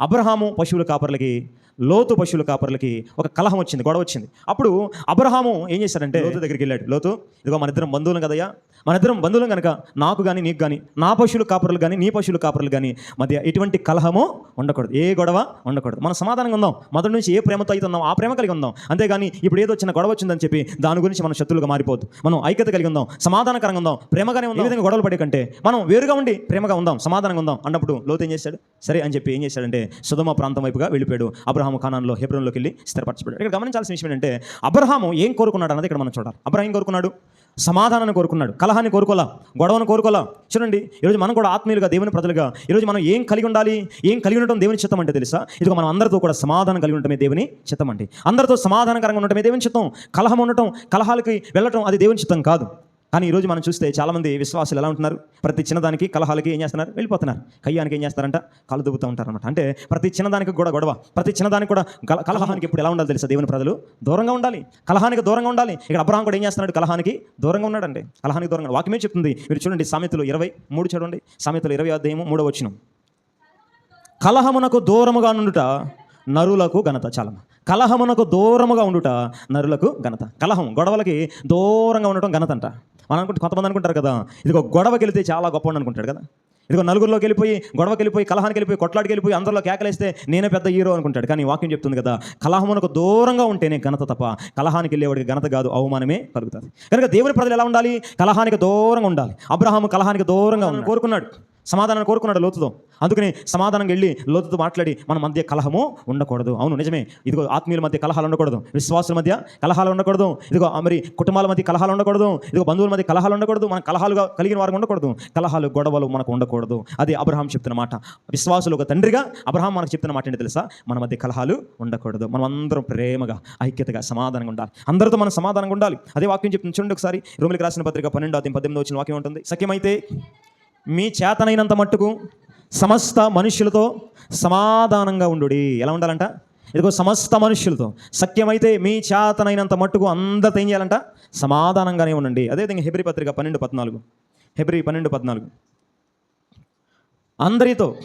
అబ్రహాము పశువుల కాపర్లకి లోతు పశువుల కాపర్లకి ఒక కలహం వచ్చింది గొడవ వచ్చింది. అప్పుడు అబ్రహాము ఏం చేశాడంటే లోతు దగ్గరికి వెళ్ళాడు. లోతు ఇదిగో మన ఇద్దరం బంధువులం కదయ్యా. మన ఇద్దరం బంధువులం కనుక నాకు కానీ నీకు కానీ నా పశువుల కాపర్లు కానీ నీ పశువుల కాపర్లు కానీ మధ్య ఎటువంటి కలహము ఉండకూడదు. ఏ గొడవ ఉండకూడదు. మనం సమాధానంగా ఉందాం. మొదటి నుంచి ఏ ప్రేమతో అయితే ఉందాం ఆ ప్రేమ కలిగి ఉందాం. అంతేగాని ఇప్పుడు ఏదో చిన్న గొడవ వచ్చిందని చెప్పి దాని గురించి మనం శత్రులుగా మారిపోద్దు మనం ఐక్యత కలిగి ఉందాం. సమాధానకరంగా ఉందాం. ప్రేమగానే ఉందాం. విధంగా గొడవలు పడే కంటే మనం వేరుగా ఉండి ప్రేమగా ఉందాం. సమాధానంగా ఉందాం. అన్నప్పుడు లోతు ఏం చేశాడు? సరే అని చెప్పి ఏం చేశాడంటే సుధమ ప్రాంతం వైపుగా వెళ్ళిపోయాడు. అబ్రహాము ఖానాన్లో హెబ్రోన్లోకి వెళ్ళి స్థిరపరచబడ్డాడు. ఇక్కడ గమనించాల్సిన విషయం ఏంటంటే అబ్రహాము ఏం కోరుకున్నాడు అన్నది ఇక్కడ మనం చూడాలి. అబ్రహాం కోరుకున్నాడు? సమాధానాన్ని కోరుకున్నాడు. కలహాన్ని కోరుకోలా గొడవను కోరుకోలా చూడండి ఈరోజు మనం కూడా ఆత్మీయులుగా దేవుని ప్రజలుగా ఈరోజు మనం ఏం కలిగి ఉండాలి? ఏం కలిగి ఉండటం దేవుని చిత్తం అంటే తెలుసా? ఇది మనం అందరితో కూడా సమాధానం కలిగి ఉండటమే దేవుని చిత్తం అండి. అందరితో సమాధానకరంగా ఉండటమే దేవుని చిత్తం. కలహం ఉండటం కలహాలకి వెళ్ళటం అది దేవుని చిత్తం కాదు. కానీ ఈరోజు మనం చూస్తే చాలామంది విశ్వాసులు ఎలా ఉంటున్నారు? ప్రతి చిన్నదానికి కలహాలకి ఏం చేస్తున్నారు? వెళ్ళిపోతున్నారు. కయ్యానికి ఏం చేస్తారంట? కళ్ళు దుబ్బుతూ ఉంటారనమాట అంటే ప్రతి చిన్నదానికి కూడా గొడవ. ప్రతి చిన్నదానికి కూడా కలహానికి ఇప్పుడు ఎలా ఉండాలి తెలుసా దేవుని ప్రజలు? దూరంగా ఉండాలి. కలహానికి దూరంగా ఉండాలి. ఇక్కడ అబ్రహాం కూడా ఏం చేస్తున్నాడు? కలహానికి దూరంగా ఉన్నాడండి. కలహానికి దూరంగా వాక్యమే చెప్తుంది. మీరు చూడండి సామెతలు ఇరవై మూడు చూడండి. సామెతలు ఇరవై అధ్యాయము మూడో వచ్చిన కలహమునకు దూరముగా నుండుట నరులకు ఘనత చాలా. కలహమునకు దూరముగా ఉండుట నరులకు ఘనత. కలహం గొడవలకి దూరంగా ఉండటం ఘనత అంట. మనం అనుకుంటే కొంతమంది అనుకుంటారు కదా ఇదిగో గొడవకి వెళితే చాలా గొప్ప అనుకుంటాడు కదా. ఇదిగో నలుగురిలోకి వెళ్ళిపోయి గొడవకి వెళ్ళిపోయి కలహానికి వెళ్ళిపోయి కొట్లాడికి వెళ్ళిపోయి అందరిలో కేకలేస్తే నేనే పెద్ద హీరో అనుకుంటాడు. కానీ వాక్యం చెప్తుంది కదా కలహమునకు దూరంగా ఉంటేనే ఘనత తప్ప కలహానికి వెళ్ళేవాడికి ఘనత కాదు అవమానమే కలుగుతుంది. కనుక దేవుని ప్రజలు ఎలా ఉండాలి? కలహానికి దూరంగా ఉండాలి. అబ్రహాము కలహానికి దూరంగా. కోరుకున్నాడు. సమాధానం కోరుకున్నాడు లోతుతో. అందుకని సమాధానంగా వెళ్ళి లోతుతో మాట్లాడి మన మధ్య కలహము ఉండకూడదు. అవును నిజమే. ఇదిగో ఆత్మీయుల మధ్య కలహాలు ఉండకూడదు. విశ్వాసుల మధ్య కలహాలు ఉండకూడదు. ఇదిగో మరి కుటుంబాల మధ్య కలహాలు ఉండకూడదు. ఇదిగో బంధువుల మధ్య కలహాలు ఉండకూడదు. మన కలహాలుగా కలిగిన వారు ఉండకూడదు. కలహాలు గొడవలు మనకు ఉండకూడదు. అది అబ్రహాం చెప్తున్న మాట. విశ్వాసులు ఒక తండ్రిగా అబ్రహాం మనకు చెప్తున్న మాట ఏంటి తెలుసా? మన మధ్య కలహాలు ఉండకూడదు. మనం అందరం ప్రేమగా ఐక్యతగా సమాధానంగా ఉండాలి. అందరితో మనం సమాధానంగా ఉండాలి. అదే వాక్యం చెప్తుంది చూడండి ఒకసారి. రూములకు రాసిన పత్రిక పన్నెండు అధ్యాయం పద్దెనిమిది వచ్చిన వాక్యం ఉంటుంది. సఖ్యమైతే మీ చేతనైనంత మట్టుకు సమస్త మనుషులతో సమాధానంగా ఉండు ఎలా ఉండాలంట? ఇదిగో సమస్త మనుషులతో సత్యమైతే మీ చేతనైనంత మట్టుకు అందరితో ఏం చేయాలంట? సమాధానంగానే ఉండండి. అదేవిధంగా హెబ్రి పత్రిక పన్నెండు పద్నాలుగు. హెబ్రి పన్నెండు పద్నాలుగు. అందరితో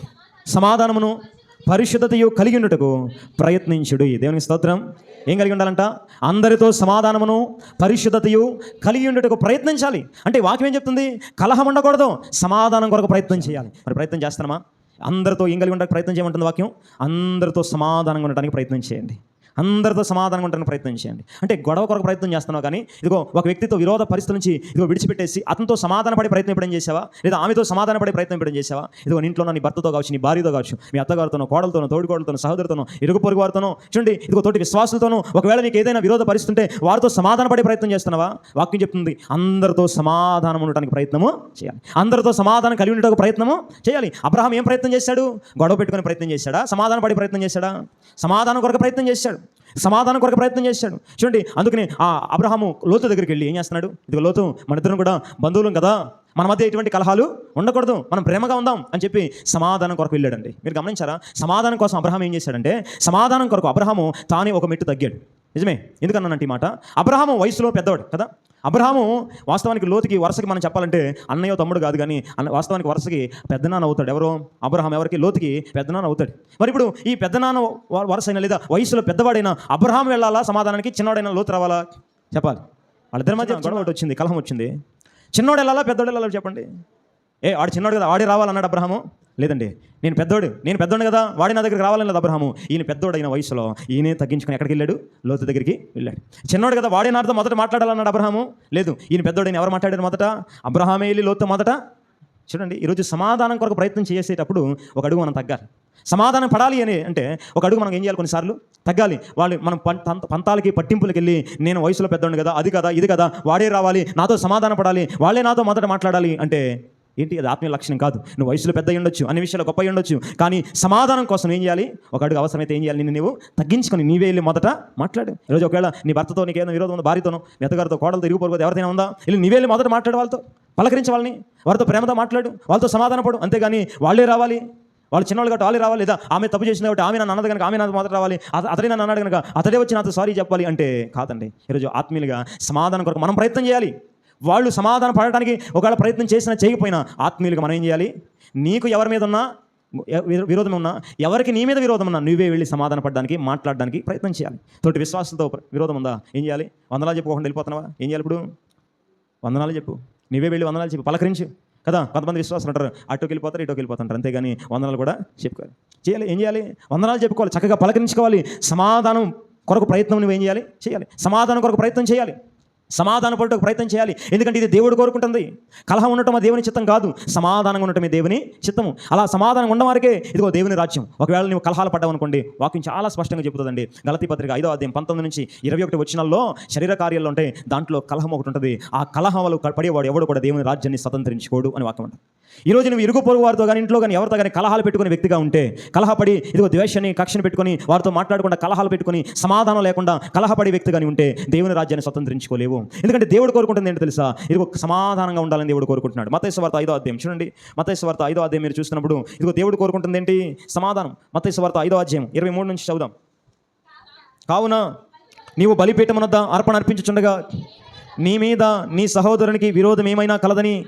సమాధానమును పరిశుద్ధతయు కలిగి ఉండుటకు ప్రయత్నించుడు. దేవునికి స్తోత్రం. ఏం కలిగి ఉండాలంట? అందరితో సమాధానమును పరిశుద్ధతయు కలిగి ఉండేటకు ప్రయత్నించాలి. అంటే వాక్యం ఏం చెప్తుంది? కలహం ఉండకూడదు సమాధానం కొరకు ప్రయత్నం చేయాలి. మరి ప్రయత్నం చేస్తున్నామా అందరితో ఏం కలిగి ఉండడానికి ప్రయత్నం చేయమంటుంది వాక్యం? అందరితో సమాధానంగా ఉండడానికి ప్రయత్నం చేయండి. అందరితో సమాధానంగా ఉండడానికి ప్రయత్నం చేయండి. అంటే గొడవ కొరకు ప్రయత్నం చేస్తున్నావు కానీ ఇదిగో ఒక వ్యక్తితో విరోధ పరిస్థితి నుంచి ఇదిగో విడిచిపెట్టేసి అతనితో సమాధాన పడే ప్రయత్నం ఇవ్వడం చేసావా లేదా ఆమెతో సమాధాన పడే ప్రయత్నం ఇవ్వడం చేసావా ఇదిగో నీ ఇంట్లో నీ భర్తతో కావచ్చు నీ భార్యతో కావచ్చు మీ అత్తగారితోనో కోడలతోనో తోడుకోడలతోనో సహోదరితోనో ఇరుగు పొరుగు వారితోనో చూడండి ఇదిగో తోటి విశ్వాసులతోనో ఒకవేళ నీకు ఏదైనా విరోధ పరిస్థితి ఉంటే వారితో సమాధాన పడే ప్రయత్నం చేస్తున్నావా? వాక్యం చెప్తుంది అందరితో సమాధానం ఉండటానికి ప్రయత్నము చేయాలి. అందరితో సమాధానం కలిగి ఉండటానికి ప్రయత్నము చేయాలి. అబ్రహాం ఏం ప్రయత్నం చేశాడు? గొడవ పెట్టుకునే ప్రయత్నం చేశాడా? సమాధాన పడే ప్రయత్నం చేశాడా? సమాధానం కొరకు ప్రయత్నం చేశాడు. సమాధానం కొరకు ప్రయత్నం చేశాడు. చూడండి అందుకని ఆ అబ్రహాము లోతు దగ్గరికి వెళ్ళి ఏం చేస్తున్నాడు? ఇది లోతు మన ఇద్దరం కూడా బంధువులం కదా మన మధ్య ఎటువంటి కలహాలు ఉండకూడదు మనం ప్రేమగా ఉందాం అని చెప్పి సమాధానం కొరకు వెళ్ళాడండి. మీరు గమనించారా? సమాధానం కోసం అబ్రహాం ఏం చేశాడంటే సమాధానం కొరకు అబ్రహాము తానే ఒక మెట్టు తగ్గాడు. నిజమే? ఎందుకన్నానంటే ఈ మాట? అబ్రహాము వయసులో పెద్దవాడు కదా అబ్రహాము వాస్తవానికి లోతుకి వరుసకి మనం చెప్పాలంటే అన్నయ్య తమ్ముడు కాదు కానీ అన్న వాస్తవానికి వరుసకి పెద్దనాన్న అవుతాడు. ఎవరు? అబ్రహాం ఎవరికి? లోతుకి పెద్దనాన్న అవుతాడు. మరి ఇప్పుడు ఈ పెద్దనాన్న వరుస అయినా లేదా వయసులో పెద్దవాడైనా అబ్రహాం వెళ్ళాలా? సమాధానానికి చిన్నవాడైనా లోతు రావాలా? చెప్పాలి. వాళ్ళిద్దరి మధ్య గొడవ ఒకటి వచ్చింది కలహం వచ్చింది. చిన్నోడు వెళ్ళాలా? పెద్దోడు వెళ్ళాలా? చెప్పండి. ఏ వాడు చిన్నోడు కదా వాడే రావాలన్నాడు అబ్రహాము? లేదండి. నేను పెద్దోడు నేను పెద్దోడు కదా వాడి నా దగ్గరికి రావాలని లేదు అబ్రహాము. ఈయన పెద్దోడైన వయసులో ఈయనే తగ్గించుకొని ఎక్కడికి వెళ్ళాడు? లోతు దగ్గరికి వెళ్ళాడు. చిన్నోడు కదా వాడే నాతో మొదట మాట్లాడాలన్నాడు అబ్రహాము? లేదు. ఈయన పెద్దోడైన ఎవరు మాట్లాడారు మొదట? అబ్రహామే వెళ్ళి లోతు మొదట? చూడండి ఈరోజు సమాధానం కొరకు ప్రయత్నం చేసేటప్పుడు ఒక అడుగు మనం తగ్గాలి. సమాధానం పడాలి అని అంటే ఒక అడుగు మనం ఏం చేయాలి కొన్నిసార్లు? తగ్గాలి. వాళ్ళు మనం పం- పంత- పంతాలకి పట్టింపులకి వెళ్ళి నేను వయసులో పెద్దోడు కదా అది కదా ఇది కదా వాడే రావాలి నాతో సమాధానం పడాలి వాళ్ళే నాతో మొదట మాట్లాడాలి అంటే ఏంటి? అది ఆత్మీయ లక్షణం కాదు. నువ్వు వయసులో పెద్ద ఉండొచ్చు అన్ని విషయాలు గొప్ప ఉండొచ్చు కానీ సమాధానం కోసం ఏం చేయాలి? ఒక అడుగు అవసరమైతే ఏం చేయాలి? నిన్ను నీవు తగ్గించుకొని నీవే వెళ్ళి మొదట మాట్లాడు. ఈరోజు ఒకవేళ నీ భర్తతో నీకు విరోధం ఉందో భార్యతోనో మీ అత్తగారితో కోడలతో ఇరిగిపోకపోతే పొరుగు ఎవరైనా ఉందా? వెళ్ళి నీవే వెళ్ళి మొదట మాట్లాడు వాళ్ళతో. పలకరించి వాళ్ళని వారితో ప్రేమతో మాట్లాడు. వాళ్ళతో సమాధానపడు అంతేగాని వాళ్ళే రావాలి. వాళ్ళు చిన్నవాళ్ళు కాబట్టి వాళ్ళే రావాలి. లేదా ఆమె తప్పు చేసింది కాబట్టి ఆమె నన్ను అన్నది కనుక ఆమె నాతో మొదట రావాలి. అతడే నన్ను అన్నాడు కనుక అతడే వచ్చి నాతో సారీ చెప్పాలి అంటే కాదండి. ఈరోజు ఆత్మీయులుగా సమాధానం కొరకు మనం ప్రయత్నం చేయాలి. వాళ్ళు సమాధానం పడటానికి ఒకవేళ ప్రయత్నం చేసినా చేయకపోయినా ఆత్మీయులుగా మనం ఏం చేయాలి? నీకు ఎవరి మీద ఉన్నా విరోధం ఉన్నా ఎవరికి నీ మీద విరోధం ఉన్నా నువ్వే వెళ్ళి సమాధాన పడడానికి మాట్లాడడానికి ప్రయత్నం చేయాలి. తోటి విశ్వాసంతో విరోధం ఉందా? ఏం చేయాలి? వందనాలు చెప్పుకోకుండా వెళ్ళిపోతున్నావా? ఏం చేయాలి ఇప్పుడు? వందనాలు చెప్పు. నువ్వే వెళ్ళి వందనాలు చెప్పు. పలకరించు. కదా? కొంతమంది విశ్వాసం అంటారు అటుకి వెళ్ళిపోతారు ఇటుకి వెళ్ళిపోతుంటారు. అంతేగాని వందనాలు కూడా చెప్పుకోవాలి. చేయాలి. ఏం చేయాలి? వందనాలు చెప్పుకోవాలి. చక్కగా పలకరించుకోవాలి. సమాధానం కొరకు ప్రయత్నం నువ్వు ఏం చేయాలి? చేయాలి. సమాధానం కొరకు ప్రయత్నం చేయాలి. సమాధాన పడటకు ప్రయత్నం చేయాలి. ఎందుకంటే ఇది దేవుడు కోరుకుంటుంది. కలహం ఉండటం దేవుని చిత్తం కాదు. సమాధానంగా ఉండటమే దేవుని చిత్తము. అలా సమాధానం ఉన్నవారికే ఇదిగో దేవుని రాజ్యం. ఒకవేళ నువ్వు కలహాలు పడ్డావనుకోండి వాక్యం చాలా స్పష్టంగా చెబుతుందండి. గలతీ పత్రిక ఐదో అధ్యాయం పంతొమ్మిది నుంచి ఇరవై ఒకటి వచ్చినాల్లో శరీర కార్యాలు ఉంటే దాంట్లో కలహం ఒకటి ఉంటుంది. ఆ కలహంలో పడేవాడు ఎవడు కూడా దేవుని రాజ్యాన్ని స్వతంత్రించుకోడు అని వాక్యం ఉంటుంది ఈ రోజు నువ్వు ఇరుగు పొరుగు వారితో కానీ ఇంట్లో కానీ ఎవరితో కానీ కలహాలు పెట్టుకునే వ్యక్తిగా ఉంటే కలహపడి ఇదిగో ద్వేషాన్ని కక్షను పెట్టుకొని వారితో మాట్లాడకుండా కలహాలు పెట్టుకొని సమాధానం లేకుండా కలహపడే వ్యక్తి కానీ ఉంటే దేవుని రాజ్యాన్ని స్వతంత్రించుకోలేవు. ఎందుకంటే దేవుడు కోరుకుంటుంది ఏంటో తెలుసా? ఇదిగో సమాధానంగా ఉండాలని దేవుడు కోరుకుంటున్నాడు. మతేశ్వ వార్త ఐదో అధ్యాయం చూడండి. మతేశ్వ వార్త ఐదో అధ్యాయం మీరు చూస్తున్నప్పుడు ఇదిగో దేవుడు కోరుకుంటుంది ఏంటి? సమాధానం. మతేశ్వ వార్త ఐదో అధ్యాయం ఇరవై మూడు నుంచి చదువుదాం. కావున నీవు బలిపీఠమునద్ద అర్పణ అర్పించుచుండగా నీ మీద నీ సహోదరునికి విరోధం ఏమైనా కలదని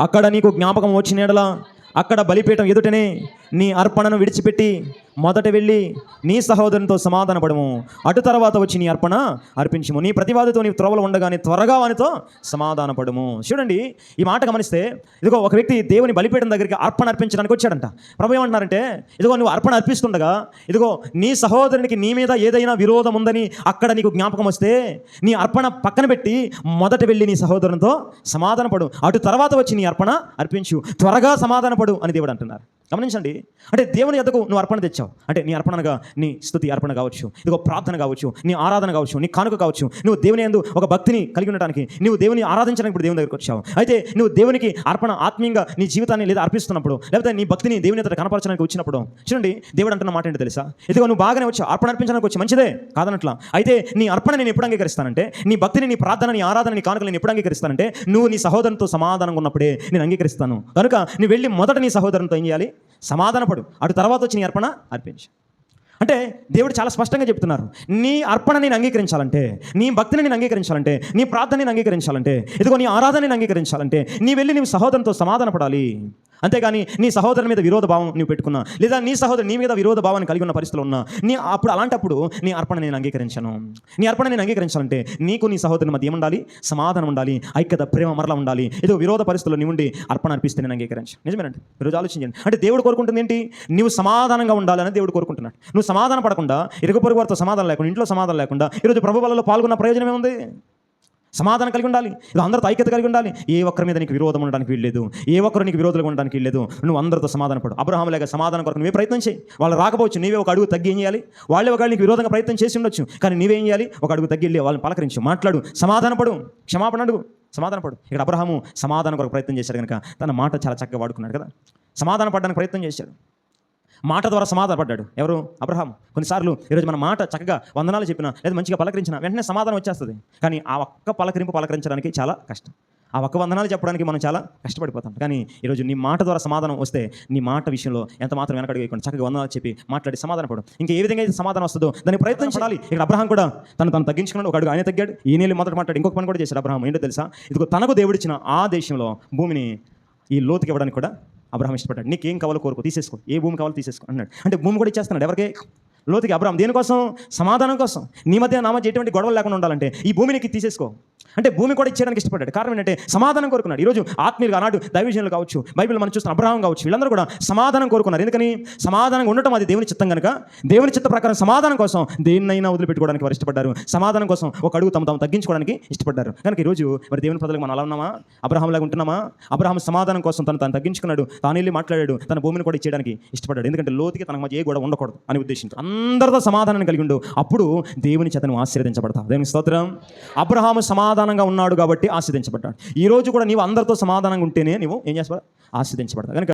అక్కడ నీకు జ్ఞాపకం వచ్చిన ఎడల అక్కడ బలిపీఠం ఎదుటనే నీ అర్పణను విడిచిపెట్టి మొదట వెళ్ళి నీ సహోదరునితో సమాధానపడము. అటు తర్వాత వచ్చి నీ అర్పణ అర్పించము. నీ ప్రతివాదితో నీ త్రోవలు ఉండగానే త్వరగా వానితో సమాధానపడము. చూడండి ఈ మాట గమనిస్తే ఇదిగో ఒక వ్యక్తి దేవుని బలిపీఠం దగ్గరికి అర్పణ అర్పించడానికి వచ్చాడంట. ప్రభు ఏమంటున్నారంటే ఇదిగో నువ్వు అర్పణ అర్పిస్తుండగా ఇదిగో నీ సహోదరునికి నీ మీద ఏదైనా విరోధం ఉందని అక్కడ నీకు జ్ఞాపకం వస్తే నీ అర్పణ పక్కన పెట్టి మొదట వెళ్ళి నీ సహోదరునితో సమాధానపడు. అటు తర్వాత వచ్చి నీ అర్పణ అర్పించు. త్వరగా సమాధానపడు అని దేవుడు అంటున్నారు. గమనించండి. అంటే దేవుని ఎద్దకు నువ్వు అర్పణ తెచ్చావు. అంటే నీ అర్పణగా నీ స్థుతి అర్పణ కావచ్చు ఇదిగో ప్రార్థన కావచ్చు నీ ఆరాధన కావచ్చు నీ కానుక కావచ్చు నువ్వు దేవుని ఎందు ఒక భక్తిని కలిగి ఉండటానికి నువ్వు దేవుని ఆరాధించడానికి ఇప్పుడు దేవుని దగ్గరికి వచ్చావు. అయితే నువ్వు దేవునికి అర్పణ ఆత్మీయంగా నీ జీవితాన్ని లేదా అర్పిస్తున్నప్పుడు లేకపోతే నీ భక్తిని దేవుని ఎదుట కనపరచడానికి వచ్చినప్పుడు చూడండి దేవుడు అంటున్న మాట ఏంటో తెలుసా? ఇదిగో నువ్వు బాగానే వచ్చావు అర్పణ అర్పించడానికి వచ్చి మంచిదే కాదనట్లా? అయితే నీ అర్పణ నేను ఎప్పుడు అంగీకరిస్తానంటే నీ భక్తిని నీ ప్రార్థన నీ ఆరాధన నీ కానుకలు నేను ఎప్పుడు అంగీకరిస్తానంటే నువ్వు నీ సహోదరునితో సమాధానంగా ఉన్నప్పుడే నేను అంగీకరిస్తాను. కనుక నువ్వు వెళ్ళి మొదట నీ సహోదరునితో ఏం చేయాలి? సమాధానపడు. అటు తర్వాత వచ్చి నీ అర్పణ అర్పించు. అంటే దేవుడు చాలా స్పష్టంగా చెప్తున్నారు. నీ అర్పణ నేను అంగీకరించాలంటే నీ భక్తిని నేను అంగీకరించాలంటే నీ ప్రార్థన నేను అంగీకరించాలంటే ఇదిగో నీ ఆరాధన నేను అంగీకరించాలంటే నీ వెళ్ళి నీ సహోదరంతో సమాధాన పడాలి అంతేగాని నీ సహోదరుని మీద విరోధ భావం నువ్వు పెట్టుకున్నా లేదా నీ సహోదరు నీ మీద విరోధ భావాన్ని కలిగి ఉన్న పరిస్థితులు ఉన్నా నీ అప్పుడు అలాంటప్పుడు నీ అర్పణ నేను అంగీకరించాను. నీ అర్పణ నేను అంగీకరించాలంటే నీకు నీ సహోదరుని మధ్య ఏముండాలి? సమాధానం ఉండాలి ఐక్యత ప్రేమ మరలా ఉండాలి. ఏదో విరోధ పరిస్థితుల్లో నీ ఉండి అర్పణ అర్పిస్తే నేను అంగీకరించాను. నిజమేనండి. ఈరోజు ఆలోచించండి అంటే దేవుడు కోరుకుంటుంది ఏంటి? నువ్వు సమాధానంగా ఉండాలని దేవుడు కోరుకుంటున్నాడు. నువ్వు సమాధాన పడకుండా ఇరుగు పొరుగు వారితో సమాధానం లేకుండా ఇంట్లో సమాధానం లేకుండా ఈరోజు ప్రభు వలలో పాల్గొన్న ప్రయోజనం ఏముంది సమాధానం కలిగి ఉండాలి. ఇలా అందరితో ఐక్యత కలిగి ఉండాలి. ఏ ఒక్కరి మీద నీకు విరోధం ఉండడానికి వీల్లేదు. ఏ ఒక్కరు నీకు విరోధులుగా ఉండడానికి వీల్లేదు. నువ్వు అందరితో సమాధాన పడు. అబ్రహాం లేక సమాధానం కొరకు నువ్వే ప్రయత్నం చేయి. వాళ్ళు రాకపోవచ్చు. నీవే ఒక అడుగు తగ్గి ఏం చేయాలి? వాళ్ళే ఒకళ్ళు నీకు విరోధంగా ప్రయత్నం చేసి ఉండొచ్చు. కానీ నీవేం చేయాలి? ఒక అడుగు తగ్గి వెళ్ళి వాళ్ళని పలకరించు. మాట్లాడు. సమాధాన పడు. క్షమాపణ అడుగు. సమాధానపడు ఇక్కడ అబ్రహాము సమాధానం కొరకు ప్రయత్నం చేశాడు కనుక తన మాట చాలా చక్కగా వాడుకున్నాడు కదా. సమాధాన పడడానికి ప్రయత్నం చేశాడు. మాట ద్వారా సమాధానపడ్డాడు. ఎవరు? అబ్రహాం కొన్నిసార్లు ఈరోజు మన మాట చక్కగా వందనాలు చెప్పినా లేదా మంచిగా పలకరించినా వెంటనే సమాధానం వచ్చేస్తుంది. కానీ ఆ ఒక్క పలకరింపు పలకరించడానికి చాలా కష్టం. ఆ ఒక్క వందనాలు చెప్పడానికి మనం చాలా కష్టపడిపోతాం. కానీ ఈరోజు నీ మాట ద్వారా సమాధానం వస్తే నీ మాట విషయంలో ఎంత మాత్రం వెనకడుగు వేయకుండా చక్కగా వందనాలు చెప్పి మాట్లాడి సమాధానపడు ఇంకా ఏ విధంగా అయితే సమాధానం వస్తుందో దాన్ని ప్రయత్నం చేయాలి. ఇక్కడ అబ్రహాం కూడా తను తను తగ్గించుకున్నాడు. ఒక అడుగు ఆయన తగ్గాడు. ఈ నీళ్ళు మొదట మాట్లాడి ఇంకొక పని కూడా చేశాడు అబ్రహాం. ఏంటో తెలుసా? ఇదిగో తనకు దేవుడిచ్చిన ఆ దేశంలో భూమిని ఈ లోతుకి ఇవ్వడానికి కూడా అబ్రహం ఇష్టపడ్డాడు. నీకు ఏం కావాలో కోరుకో తీసేసుకో. ఏ భూమి కావాలో తీసేసుకో అన్నాడు. అంటే భూమి కూడా ఇచ్చేస్తున్నాడు. ఎవరికి? లోతుకి అబ్రహం. దేనికోసం? సమాధానం కోసం. నీ మధ్య నా మధ్య ఎటువంటి గొడవలు లేకుండా ఉండాలంటే ఈ భూమిని తీసేసుకో. అంటే భూమి కూడా ఇచ్చేయడానికి ఇష్టపడ్డాడు. కారణం ఏంటంటే సమాధానం కోరుకున్నాడు. ఈరోజు ఆత్మీయులుగా ఆనాడు దైవజనులు కావచ్చు బైబిల్ మనం చూస్తున్న అబ్రహం కావచ్చు వీళ్ళందరూ కూడా సమాధానం కోరుకున్నారు. ఎందుకని? సమాధానంగా ఉండటం అది దేవుని చిత్తం కనుక దేవుని చిత్త ప్రకారం సమాధానం కోసం దేన్నైనా వదిలిపెట్టుకోవడానికి వారు ఇష్టపడ్డారు. సమాధానం కోసం ఒక అడుగు తమ తాము తగ్గించుకోవడానికి ఇష్టపడ్డారు. కనుక ఈరోజు మరి దేవుని ప్రజలకు మనం అలా ఉన్నామా? అబ్రహం లాగా ఉంటున్నామా? అబ్రహం సమాధానం కోసం తను తను తగ్గించుకున్నాడు. తాను వెళ్ళి మాట్లాడాడు. తన భూమిని కూడా ఇచ్చేయడానికి ఇష్టపడ్డాడు. ఎందుకంటే లోతుకి తనకు మధ్య ఏ గొడవ ఉండకూడదు అని ఉద్దేశించారు అందరితో సమాధానం కలిగి ఉండు. అప్పుడు దేవుని చేతను ఆశీర్వదించబడతావు. దేవుని స్తోత్రం. అబ్రహాము సమాధానంగా ఉన్నాడు కాబట్టి ఆశ్రదించబడ్డాడు. ఈ రోజు కూడా నీవు అందరితో సమాధానంగా ఉంటేనే నీవు ఏం చేస్తావు? ఆశ్రదించబడతావు. కనుక